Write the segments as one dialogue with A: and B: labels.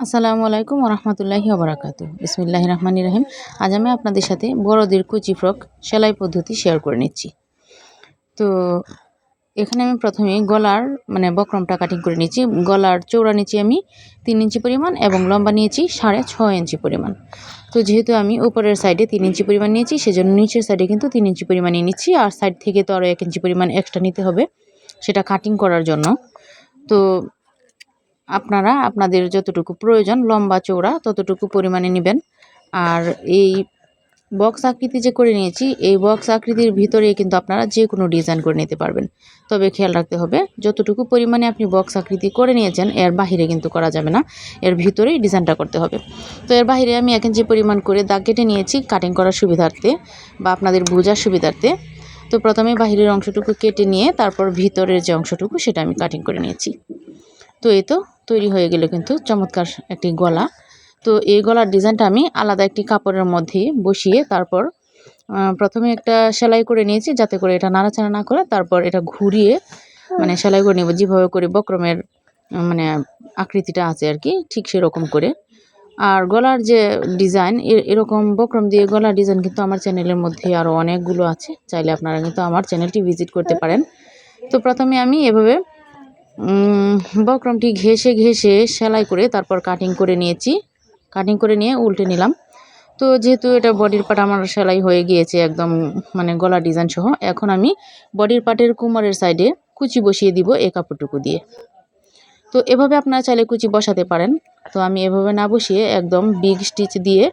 A: আসসালামু আলাইকুম রহমতুল্লাহি ওবরাকাতু বিসমিল্লাহ রহমান রহিম। আজ আমি আপনাদের সাথে বড়দের কুচি ফ্রক সেলাই পদ্ধতি শেয়ার করে নিচ্ছি। তো এখানে আমি প্রথমে গলার মানে বক্রমটা কাটিং করে নিচ্ছি। গলার চৌড়া নিচ্ছি আমি তিন ইঞ্চি পরিমাণ এবং লম্বা নিয়েছি সাড়ে ছয় ইঞ্চি পরিমাণ। তো যেহেতু আমি উপরের সাইডে তিন ইঞ্চি পরিমাণ নিয়েছি, সেজন্য নিচের সাইডে কিন্তু তিন ইঞ্চি পরিমাণই নিচ্ছি। আর সাইড থেকে তো আরও এক ইঞ্চি পরিমাণ এক্সট্রা নিতে হবে সেটা কাটিং করার জন্য। তো আপনারা আপনাদের যতটুকু প্রয়োজন, লম্বা চৌড়া ততটুকু পরিমাণে নেবেন। আর এই বক্স আকৃতি যে করে নিয়েছি, এই বক্স আকৃতির ভিতরে কিন্তু আপনারা যে কোনো ডিজাইন করে নিতে পারবেন। তবে খেয়াল রাখতে হবে, যতটুকু পরিমাণে আপনি বক্স আকৃতি করে নিয়েছেন, এর বাহিরে কিন্তু করা যাবে না। এর ভিতরেই ডিজাইনটা করতে হবে। তো এর বাহিরে আমি এখন যে পরিমাণ করে দাগ কেটে নিয়েছি কাটিং করার সুবিধার্থে বা আপনাদের বোঝার সুবিধার্থে, তো প্রথমে বাহিরের অংশটুকু কেটে নিয়ে তারপর ভিতরের যে অংশটুকু সেটা আমি কাটিং করে নিয়েছি। তো এই তো তৈরি হয়ে গেল কিন্তু চমৎকার একটি গলা। তো এই গলার ডিজাইনটা আমি আলাদা একটি কাপড়ের মধ্যে বসিয়ে তারপর প্রথমে একটা সেলাই করে নিয়েছি যাতে করে এটা নাড়াচাড়া না করে তারপর এটা ঘুরিয়ে মানে সেলাই করে নেব। যেভাবে করে বক্রমের মানে আকৃতিটা আছে আর কি, ঠিক সেরকম করে। আর গলার যে ডিজাইন এরকম বক্রম দিয়ে গলার ডিজাইন কিন্তু আমার চ্যানেলের মধ্যে আরও অনেকগুলো আছে। চাইলে আপনারা কিন্তু আমার চ্যানেলটি ভিজিট করতে পারেন। তো প্রথমে আমি এভাবে বক্রমটি ঘেসে ঘেসে সেলাই করে তারপর কাটিং করে নিয়েছি। কাটিং করে নিয়ে উল্টে নিলাম। তো যেহেতু এটা বডির পার্ট আমার সেলাই হয়ে গিয়েছে একদম মানে গলা ডিজাইন সহ, এখন আমি বডির পার্টের কুমারের সাইডে কুচি বসিয়ে দিব এই কাপড়টুকু দিয়ে। তো এভাবে আপনারা চাইলে কুচি বসাতে পারেন। তো আমি এভাবে না বসিয়ে একদম বিগ স্টিচ দিয়ে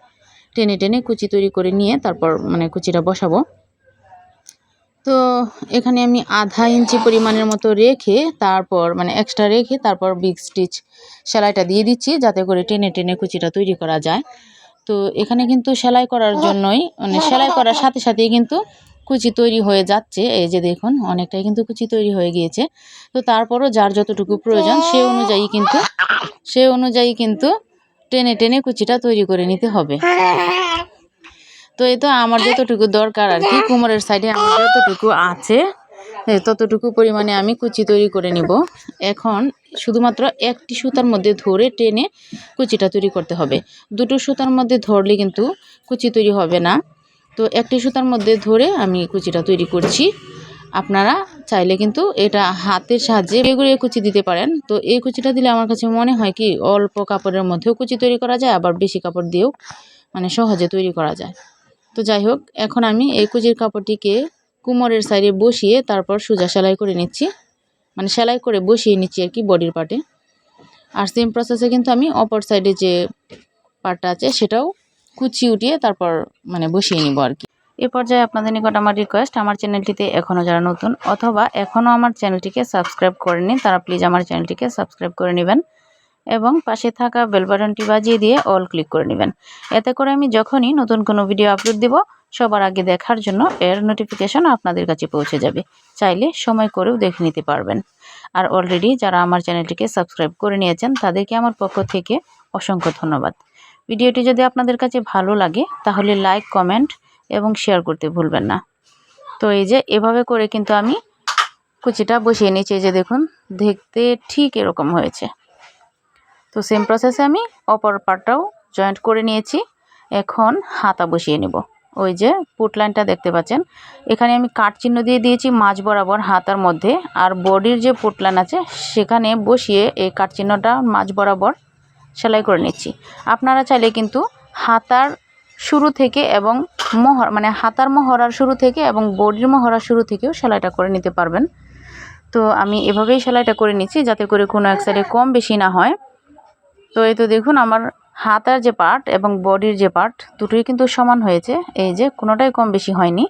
A: টেনে টেনে কুচি তৈরি করে নিয়ে তারপর মানে কুচিটা বসাবো। তো এখানে আমি আধা ইঞ্চি পরিমাণের মতো রেখে তারপর মানে এক্সট্রা রেখে তারপর বিগ স্টিচ সেলাইটা দিয়ে দিচ্ছি যাতে করে টেনে টেনে কুচিটা তৈরি করা যায়। তো এখানে কিন্তু সেলাই করার জন্যই মানে সেলাই করার সাথে সাথেই কিন্তু কুচি তৈরি হয়ে যাচ্ছে। এই যে দেখুন, অনেকটাই কিন্তু কুচি তৈরি হয়ে গিয়েছে। তো তারপরও যার যতটুকু প্রয়োজন, সে অনুযায়ী কিন্তু, সে অনুযায়ী কিন্তু টেনে টেনে কুচিটা তৈরি করে নিতে হবে। তো এই তো আমার যতটুকু দরকার আর কি, কোমরের সাইডে আমার যতটুকু আছে ততটুকু পরিমাণে আমি কুচি তৈরি করে নিব। এখন শুধুমাত্র একটি সুতার মধ্যে ধরে টেনে কুচিটা তৈরি করতে হবে। দুটো সুতার মধ্যে ধরলে কিন্তু কুচি তৈরি হবে না। তো একটি সুতার মধ্যে ধরে আমি কুচিটা তৈরি করছি। আপনারা চাইলে কিন্তু এটা হাতের সাহায্যে বেগুড়িয়ে কুচি দিতে পারেন। তো এই কুচিটা দিলে আমার কাছে মনে হয় কি, অল্প কাপড়ের মধ্যেও কুচি তৈরি করা যায়, আবার বেশি কাপড় দিয়েও মানে সহজে তৈরি করা যায়। তো যাই হোক, এখন আমি এই কুচির কাপড়টিকে কুমোরের সাইডে বসিয়ে তারপর সোজা সেলাই করে নিচ্ছি। মানে সেলাই করে বসিয়ে নিচ্ছি আর কি বডির পার্টে। আর সেম প্রসেসে কিন্তু আমি অপর সাইডে যে পার্টটা আছে সেটাও কুচি উঠিয়ে তারপর মানে বসিয়ে নিব আর কি। এ পর্যায়ে আপনাদের নিকট আমার রিকোয়েস্ট আমার চ্যানেলটিতে এখনও যারা নতুন অথবা এখনও আমার চ্যানেলটিকে সাবস্ক্রাইব করেনি তারা প্লিজ আমার চ্যানেলটিকে সাবস্ক্রাইব করে নেবেন। এবং পাশে থাকা বেল বাটনটি বাজিয়ে দিয়ে অল ক্লিক করে নেবেন। এতে করে আমি যখনই নতুন কোনো ভিডিও আপলোড দিব, সবার আগে দেখার জন্য এর নোটিফিকেশন আপনাদের কাছে পৌঁছে যাবে। চাইলে সময় করেও দেখে নিতে পারবেন। আর অলরেডি যারা আমার চ্যানেলটিকে সাবস্ক্রাইব করে নিয়েছেন, তাদেরকে আমার পক্ষ থেকে অসংখ্য ধন্যবাদ। ভিডিওটি যদি আপনাদের কাছে ভালো লাগে, তাহলে লাইক কমেন্ট এবং শেয়ার করতে ভুলবেন না। তো এই যে, এভাবে করে কিন্তু আমি কুচিটা বসিয়ে নিয়েছি যে দেখুন, দেখতে ঠিক এরকম হয়েছে। তো সেম প্রসেসে আমি অপর পার্টটাও জয়েন্ট করে নিয়েছি। এখন হাতা বসিয়ে নেব। ওই যে পুট লাইনটা দেখতে পাচ্ছেন। এখানে আমি কাট চিহ্ন দিয়ে দিয়েছি মাঝ বরাবর হাতার মধ্যে। আর বডির যে পুট লাইন আছে, সেখানে বসিয়ে এই কাট চিহ্নটা মাঝ বরাবর সেলাই করে নিচ্ছি। আপনারা চাইলে কিন্তু হাতার শুরু থেকে এবং মহর মানে হাতার মহড়ার শুরু থেকে এবং বডির মহড়ার শুরু থেকেও সেলাইটা করে নিতে পারবেন। তো আমি এভাবেই সেলাইটা করে নিচ্ছি যাতে করে কোনো এক সাইডে কম বেশি না হয়। তো এই তো দেখুন, আমার হাতার যে পার্ট এবং বডির যে পার্ট দুটোই কিন্তু সমান হয়েছে। এই যে কোনোটাই কম বেশি হয়নি।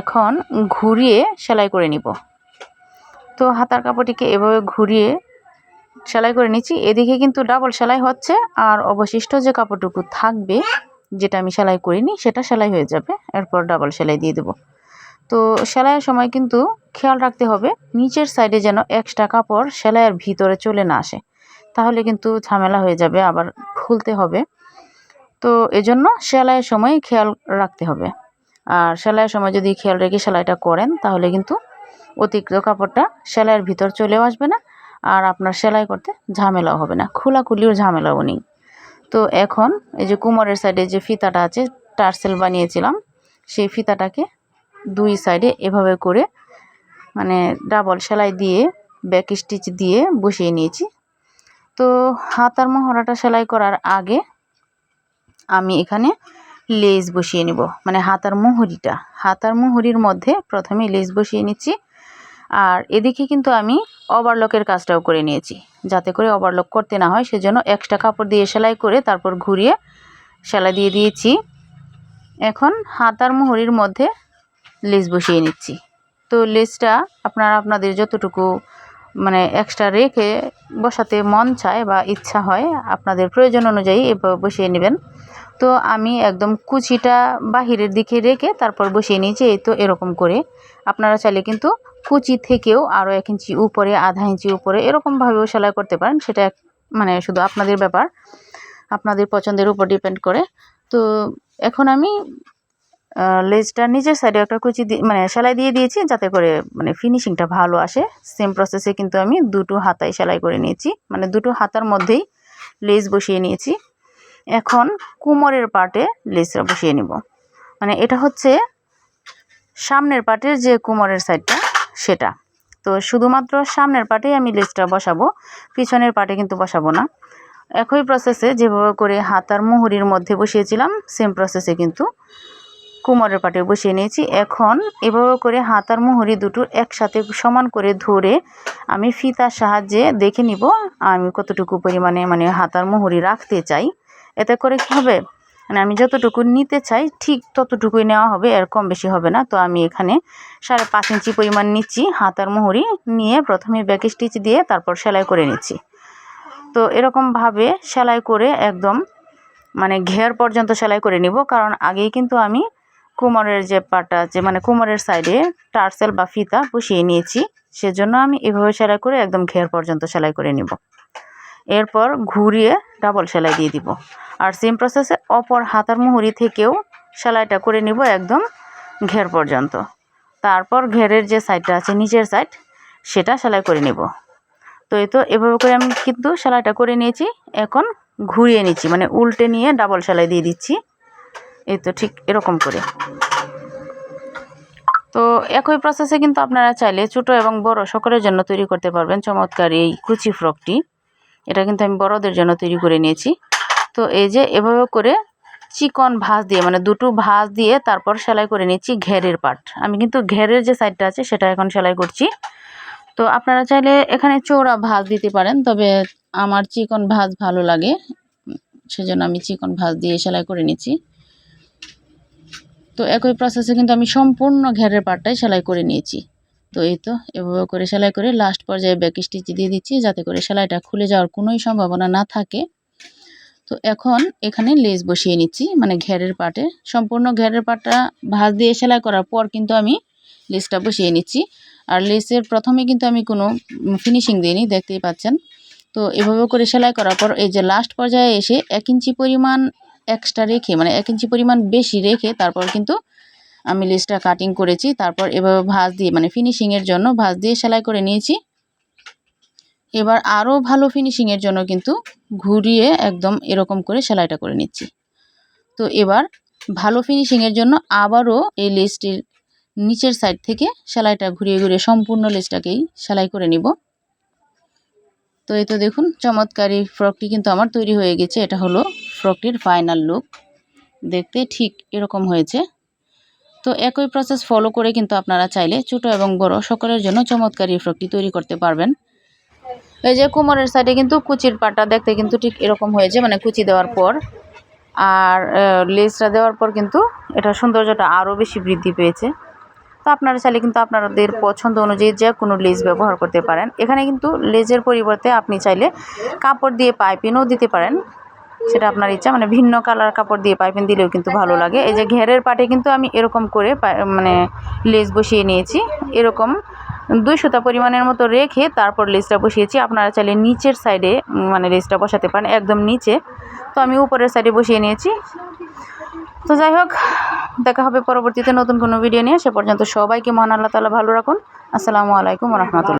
A: এখন ঘুরিয়ে সেলাই করে নিব। তো হাতার কাপড়টিকে এভাবে ঘুরিয়ে সেলাই করে নিচ্ছি। এদিকে কিন্তু ডাবল সেলাই হচ্ছে আর অবশিষ্ট যে কাপড়টুকু থাকবে, যেটা আমি সেলাই করিনি, সেটা সেলাই হয়ে যাবে। এরপর ডাবল সেলাই দিয়ে দেবো। তো সেলাইয়ের সময় কিন্তু খেয়াল রাখতে হবে, নিচের সাইডে যেন এক্সট্রা কাপড় সেলাইয়ের ভিতরে চলে না আসে। তাহলে কিন্তু ঝামেলা হয়ে যাবে, আবার খুলতে হবে। তো এজন্য সেলাইয়ের সময় খেয়াল রাখতে হবে। আর সেলাইয়ের সময় যদি খেয়াল রেখে সেলাইটা করেন, তাহলে কিন্তু অতিরিক্ত কাপড়টা সেলাইয়ের ভিতর চলেও আসবে না, আর আপনার সেলাই করতে ঝামেলাও হবে না, খোলাখুলিও ঝামেলাও নেই। তো এখন এই যে কোমরের সাইডে যে ফিতাটা আছে, টার্সেল বানিয়েছিলাম, সেই ফিতাটাকে দুই সাইডে এভাবে করে মানে ডাবল সেলাই দিয়ে, ব্যাক স্টিচ দিয়ে বসিয়ে নিয়েছি। তো হাতার মহড়াটা সেলাই করার আগে আমি এখানে লেজ বসিয়ে নিব মানে হাতার মুহুরিটা। হাতার মুহুরির মধ্যে প্রথমে লেজ বসিয়ে নিচ্ছি, আর এদিকে কিন্তু আমি ওভারলকের কাজটাও করে নিয়েছি, যাতে করে ওভারলক করতে না হয়, সেজন্য এক্সট্রা কাপড় দিয়ে সেলাই করে তারপর ঘুরিয়ে সেলাই দিয়ে দিয়েছি। এখন হাতার মুহুরির মধ্যে লেজ বসিয়ে নিচ্ছি। তো লেজটা আপনারা, আপনাদের যতটুকু মানে এক্সট্রা রেখে বসাতে মন চায় বা ইচ্ছা হয়, আপনাদের প্রয়োজন অনুযায়ী বসিয়ে নেবেন। তো আমি একদম কুচিটা বাহিরের দিকে রেখে তারপর বসিয়ে নিয়েছি, এই তো এরকম করে। আপনারা চাইলে কিন্তু কুচি থেকেও আরও এক ইঞ্চি উপরে, আধা ইঞ্চি উপরে এরকমভাবেও সেলাই করতে পারেন, সেটা মানে শুধু আপনাদের ব্যাপার। আপনাদের পছন্দের উপর ডিপেন্ড করে। তো এখন আমি লেজটা নিচের সাইডে একটা কুচি দিয়ে মানে সেলাই দিয়ে দিয়েছি যাতে করে মানে ফিনিশিংটা ভালো আসে। সেম প্রসেসে কিন্তু আমি দুটো হাতায় সেলাই করে নিয়েছি। মানে দুটো হাতার মধ্যেই লেজ বসিয়ে নিয়েছি। এখন কোমরের পার্টে লেজটা বসিয়ে নিব। মানে এটা হচ্ছে সামনের পার্টের যে কোমরের সাইডটা সেটা। তো শুধুমাত্র সামনের পার্টেই আমি লেজটা বসাবো, পিছনের পার্টে কিন্তু বসাবো না। একই প্রসেসে যেভাবে করে হাতার মুহুরির মধ্যে বসিয়েছিলাম সেম প্রসেসে কিন্তু কোমরের পাটে বসিয়ে নিয়েছি। এখন এভাবে করে হাতার মুহুরি দুটো একসাথে সমান করে ধরে আমি ফিতার সাহায্যে দেখে নিব আমি কতটুকু পরিমাণে মানে হাতার মুহুরি রাখতে চাই। এতে করে কী হবে? মানে আমি যতটুকু নিতে চাই, ঠিক ততটুকুই নেওয়া হবে এর কম বেশি হবে না। তো আমি এখানে সাড়ে পাঁচ ইঞ্চি পরিমাণ নিচ্ছি হাতার মুহুরি নিয়ে প্রথমে ব্যাক স্টিচ দিয়ে তারপর সেলাই করে নিচ্ছি। তো এরকমভাবে সেলাই করে একদম মানে ঘের পর্যন্ত সেলাই করে নিব, কারণ আগেই কিন্তু আমি কোমরের যে পাটা যে মানে কোমরের সাইডে টার্সেল বা ফিতা বসিয়ে নিয়েছি। সেজন্য আমি এভাবে সেলাই করে একদম ঘের পর্যন্ত সেলাই করে নিব। এরপর ঘুরিয়ে ডাবল সেলাই দিয়ে দিব। আর সেম প্রসেসে অপর হাতার মুহুরি থেকেও সেলাইটা করে নিব একদম ঘের পর্যন্ত। তারপর ঘেরের যে সাইডটা আছে নিচের সাইড সেটা সেলাই করে নেব। তো এই তো এভাবে করে আমি কিন্তু সেলাইটা করে নিয়েছি। এখন ঘুরিয়ে নিচ্ছি মানে উল্টে নিয়ে ডাবল সেলাই দিয়ে দিচ্ছি। এই তো ঠিক এরকম করে। তো একই প্রসেসে কিন্তু আপনারা চাইলে ছোটো এবং বড় সকলের জন্য তৈরি করতে পারবেন। চমৎকার এই কুচি ফ্রকটি। এটা কিন্তু আমি বড়দের জন্য তৈরি করে নিয়েছি। তো এই যে এভাবে করে চিকন ভাঁজ দিয়ে মানে দুটো ভাঁজ দিয়ে তারপর সেলাই করে নিচ্ছি ঘেরের পাট। আমি কিন্তু ঘেরের যে সাইডটা আছে সেটা এখন সেলাই করছি। তো আপনারা চাইলে এখানে চৌড়া ভাঁজ দিতে পারেন, তবে আমার চিকন ভাঁজ ভালো লাগে। সেজন্য আমি চিকন ভাঁজ দিয়ে সেলাই করে নিচ্ছি। তো একই প্রসেসে কিন্তু আমি সম্পূর্ণ ঘেরের পাটটাই সেলাই করে নিয়েছি। তো এই তো, এভাবে করে সেলাই করে লাস্ট পর্যায়ে ব্যাক স্টিচ দিয়ে দিচ্ছি যাতে করে সেলাইটা খুলে যাওয়ার কোনোই সম্ভাবনা না থাকে। তো এখন এখানে লেস বসিয়ে নিচ্ছি মানে ঘেরের পাটে। সম্পূর্ণ ঘেরের পাটটা ভাঁজ দিয়ে সেলাই করার পর কিন্তু আমি লেসটা বসিয়ে নিচ্ছি। আর লেসের প্রথমে কিন্তু আমি কোনো ফিনিশিং দিইনি, দেখতেই পাচ্ছেন। তো এভাবে করে সেলাই করার পর এই যে লাস্ট পর্যায়ে এসে এক ইঞ্চি পরিমাণ এক্সট্রা রেখে মানে এক ইঞ্চি পরিমাণ বেশি রেখে তারপর কিন্তু আমি লেসটা কাটিং করেছি। তারপর এভাবে ভাঁজ দিয়ে মানে ফিনিশিংয়ের জন্য ভাঁজ দিয়ে সেলাই করে নিয়েছি। এবার আরও ভালো ফিনিশিংয়ের জন্য কিন্তু ঘুরিয়ে একদম এরকম করে সেলাইটা করে নিচ্ছি। তো এবার ভালো ফিনিশিংয়ের জন্য আবারও এই লেসটির নিচের সাইড থেকে সেলাইটা ঘুরিয়ে ঘুরিয়ে সম্পূর্ণ লেসটাকেই সেলাই করে নিব। তো এই তো দেখুন, চমৎকার ফ্রকটি কিন্তু আমার তৈরি হয়ে গেছে। এটা হলো ফ্রকটির ফাইনাল লুক দেখতে ঠিক এরকম হয়েছে। তো একই প্রসেস ফলো করে কিন্তু আপনারা চাইলে ছোটো এবং বড় সকলের জন্য চমৎকার এই ফ্রকটি তৈরি করতে পারবেন। এই যে কোমরের সাইডে কিন্তু কুচির পাটা দেখতে কিন্তু ঠিক এরকম হয়েছে মানে কুচি দেওয়ার পর। আর লেসটা দেওয়ার পর কিন্তু এটা সৌন্দর্যটা আরও বেশি বৃদ্ধি পেয়েছে। তো আপনারা চাইলে কিন্তু আপনাদের পছন্দ অনুযায়ী যে কোনো লেজ ব্যবহার করতে পারেন। এখানে কিন্তু লেজের পরিবর্তে আপনি চাইলে কাপড় দিয়ে পাইপিনও দিতে পারেন। সেটা আপনার ইচ্ছা মানে ভিন্ন কালার কাপড় দিয়ে পাইপিন দিলেও কিন্তু ভালো লাগে। এই যে ঘেরের পাটে কিন্তু আমি এরকম করে মানে লেজ বসিয়ে নিয়েছি। এরকম দুই সুতা পরিমাণের মতো রেখে তারপর লেজটা বসিয়েছি। আপনারা চাইলে নিচের সাইডে মানে লেজটা বসাতে পারেন, একদম নিচে। তো আমি উপরের সাইডে বসিয়ে নিয়েছি। তো যাই হোক, দেখা হবে পরবর্তীতে নতুন কোনো ভিডিও নিয়ে। সে পর্যন্ত সবাইকে মহান আল্লাহ তালা ভালো রাখুন। আসসালামু আলাইকুম রহমতুল্লাহ।